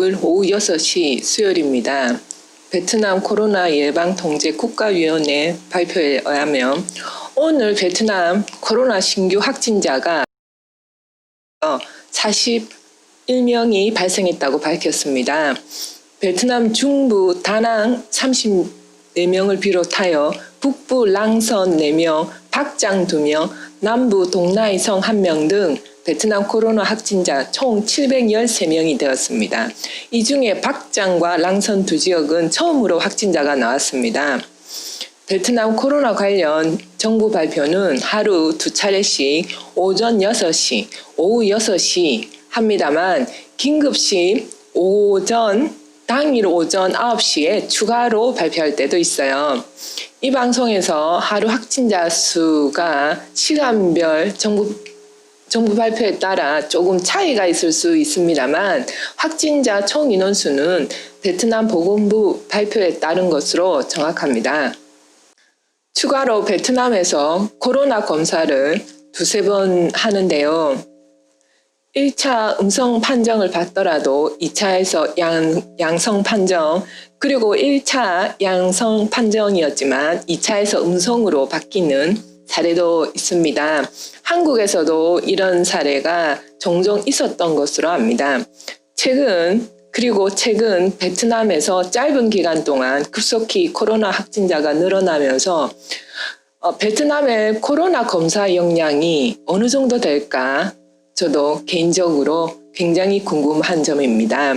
15일 오후 6시 수요일입니다. 베트남 코로나 예방 통제 국가위원회 발표에 의하면 오늘 베트남 코로나 신규 확진자가 41명이 발생했다고 밝혔습니다. 베트남 중부 다낭 34명을 비롯하여 북부 랑선 4명, 박장 2명, 남부 동나이성 1명 등 베트남 코로나 확진자 총 713명이 되었습니다. 이 중에 박장과 랑선 두 지역은 처음으로 확진자가 나왔습니다. 베트남 코로나 관련 정부 발표는 하루 두 차례씩 오전 6시, 오후 6시 합니다만 긴급시 오전 당일 오전 9시에 추가로 발표할 때도 있어요. 이 방송에서 하루 확진자 수가 시간별 정부 정부 발표에 따라 조금 차이가 있을 수 있습니다만 확진자 총 인원수는 베트남 보건부 발표에 따른 것으로 정확합니다. 추가로 베트남에서 코로나 검사를 두세 번 하는데요. 1차 음성 판정을 받더라도 2차에서 양, 양성 판정, 그리고 1차 양성 판정이었지만 2차에서 음성으로 바뀌는 사례도 있습니다. 한국에서도 이런 사례가 종종 있었던 것으로 압니다. 최근 그리고 최근 베트남에서 짧은 기간 동안 급속히 코로나 확진자가 늘어나면서 어, 베트남의 코로나 검사 역량이 어느 정도 될까 저도 개인적으로 굉장히 궁금한 점입니다.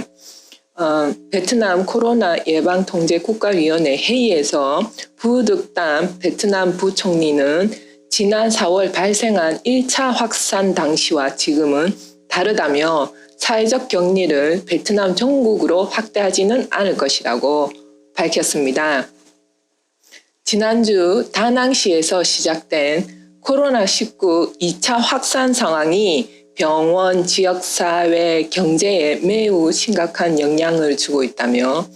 어, 베트남 코로나 예방 통제 국가위원회 회의에서 부득담 베트남 부총리는 지난 4월 발생한 1차 확산 당시와 지금은 다르다며 사회적 격리를 베트남 전국으로 확대하지는 않을 것이라고 밝혔습니다. 지난주 다낭시에서 시작된 코로나19 2차 확산 상황이 병원, 지역사회, 경제에 매우 심각한 영향을 주고 있다며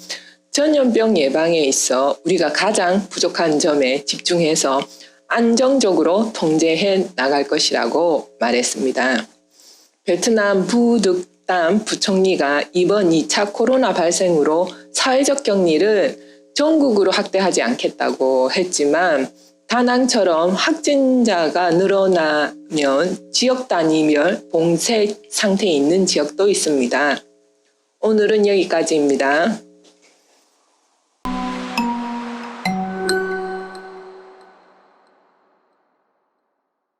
전염병 예방에 있어 우리가 가장 부족한 점에 집중해서 안정적으로 통제해 나갈 것이라고 말했습니다. 베트남 부득담 부총리가 이번 2차 코로나 발생으로 사회적 격리를 전국으로 확대하지 않겠다고 했지만 다낭처럼 확진자가 늘어나면 지역 단위별 봉쇄 상태에 있는 지역도 있습니다. 오늘은 여기까지입니다.